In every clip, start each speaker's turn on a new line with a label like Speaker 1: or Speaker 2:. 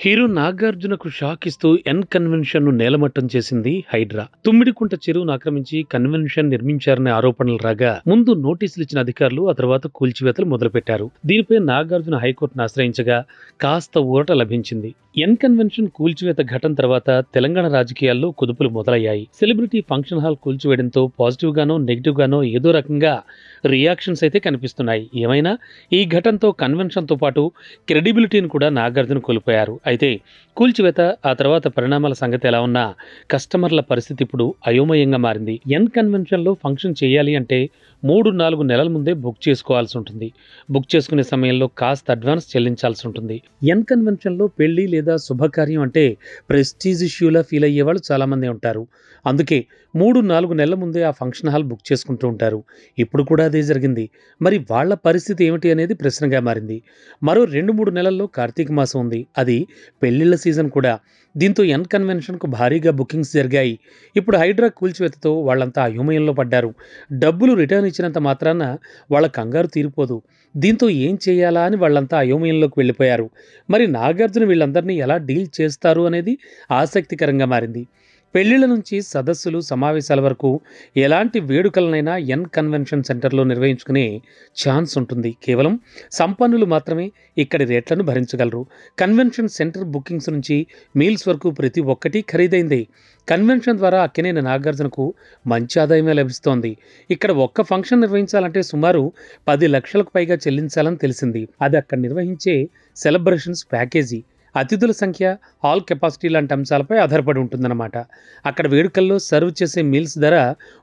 Speaker 1: Hero నాగార్జునకు shock ఇస్తూ ఎన్ కన్వెన్షన్ను నేలమట్టం చేసింది హైడ్రా. తుమ్మిడికుంట చెరువును ఆక్రమించి కన్వెన్షన్ నిర్మించారనే ఆరోపణలు రాగా ముందు నోటీసులు ఇచ్చిన అధికారులు ఆ తర్వాత కూల్చివేతలు మొదలుపెట్టారు. దీనిపై నాగార్జున హైకోర్టును ఆశ్రయించగా కాస్త ఊరట లభించింది. ఎన్ కన్వెన్షన్ కూల్చివేత ఘటన తర్వాత తెలంగాణ రాజకీయాల్లో కుదుపులు మొదలయ్యాయి. సెలబ్రిటీ ఫంక్షన్ హాల్ కూల్చివేయడంతో పాజిటివ్ గానో నెగిటివ్ గానో ఏదో రకంగా రియాక్షన్స్ అయితే కనిపిస్తున్నాయి. ఏమైనా? ఈ ఘటనతో కన్వెన్షన్తో పాటు క్రెడిబిలిటీని కూడా నాగార్జున కోల్పోయారు. అయితే కూల్చివేత ఆ తర్వాత పరిణామాల సంగతి ఎలా ఉన్నా కస్టమర్ల పరిస్థితి ఇప్పుడు అయోమయంగా మారింది. ఎన్ కన్వెన్షన్లో ఫంక్షన్ చేయాలి అంటే మూడు నాలుగు నెలల ముందే బుక్ చేసుకోవాల్సి ఉంటుంది. బుక్ చేసుకునే సమయంలో కాస్త అడ్వాన్స్ చెల్లించాల్సి ఉంటుంది. ఎన్ కన్వెన్షన్లో పెళ్ళి లేదా శుభకార్యం అంటే ప్రెస్టీజ్ ఇష్యూలా ఫీల్ అయ్యే వాళ్ళు చాలామంది ఉంటారు. అందుకే మూడు నాలుగు నెలల ముందే ఆ ఫంక్షన్ హాల్ బుక్ చేసుకుంటూ ఉంటారు. ఇప్పుడు కూడా అదే జరిగింది. మరి వాళ్ళ పరిస్థితి ఏమిటి అనేది ప్రశ్నగా మారింది. మరో రెండు మూడు నెలల్లో కార్తీక మాసం ఉంది. అది పెళ్ళిళ్ళ సీజన్ కూడా. దీంతో ఎన్ కన్వెన్షన్కు భారీగా బుకింగ్స్ జరిగాయి. ఇప్పుడు హైడ్రా కూల్చివేతతో వాళ్ళంతా అయోమయంలో పడ్డారు. డబ్బులు రిటర్న్ ఇచ్చినంత మాత్రాన వాళ్ళ కంగారు తీరిపోదు. దీంతో ఏం చేయాలా అని వాళ్ళంతా అయోమయంలోకి వెళ్ళిపోయారు. మరి నాగార్జున వీళ్ళందరినీ ఎలా డీల్ చేస్తారు అనేది ఆసక్తికరంగా మారింది. పెళ్ళిళ్ళ నుంచి సదస్సులు సమావేశాల వరకు ఎలాంటి వేడుకలనైనా ఎన్ కన్వెన్షన్ సెంటర్లో నిర్వహించుకునే ఛాన్స్ ఉంటుంది. కేవలం సంపన్నులు మాత్రమే ఇక్కడి రేట్లను భరించగలరు. కన్వెన్షన్ సెంటర్ బుకింగ్స్ నుంచి మీల్స్ వరకు ప్రతి ఒక్కటి ఖరీదైంది. కన్వెన్షన్ ద్వారా అక్కినేని నాగార్జునకు మంచి ఆదాయమే లభిస్తోంది. ఇక్కడ ఒక్క ఫంక్షన్ నిర్వహించాలంటే సుమారు పది లక్షలకు పైగా చెల్లించాలని తెలిసింది. అది అక్కడ నిర్వహించే సెలబ్రేషన్స్ ప్యాకేజీ. అతిథుల సంఖ్య హాల్ కెపాసిటీ లాంటి అంశాలపై ఆధారపడి ఉంటుందన్నమాట. అక్కడ వేడుకల్లో సర్వ్ చేసే మీల్స్ ధర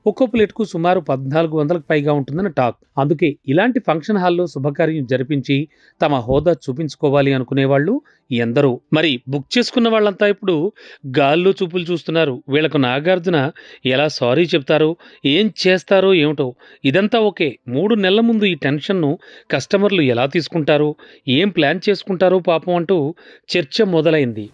Speaker 1: ఒక్కో ప్లేట్కు సుమారు పద్నాలుగు వందలకు పైగా ఉంటుందని టాక్. అందుకే ఇలాంటి ఫంక్షన్ హాల్లో శుభకార్యం జరిపించి తమ హోదా చూపించుకోవాలి అనుకునే వాళ్ళు ఎందరో మరి బుక్ చేసుకున్న వాళ్ళంతా ఇప్పుడు గాల్లో చూపులు చూస్తున్నారు. వీళ్ళకు నాగార్జున ఎలా సారీ చెప్తారో ఏం చేస్తారో ఏమిటో. ఇదంతా ఓకే. మూడు నెలల ముందు ఈ టెన్షన్ను కస్టమర్లు ఎలా తీసుకుంటారో ఏం ప్లాన్ చేసుకుంటారో పాపం అంటూ చర్చ మొదలైంది.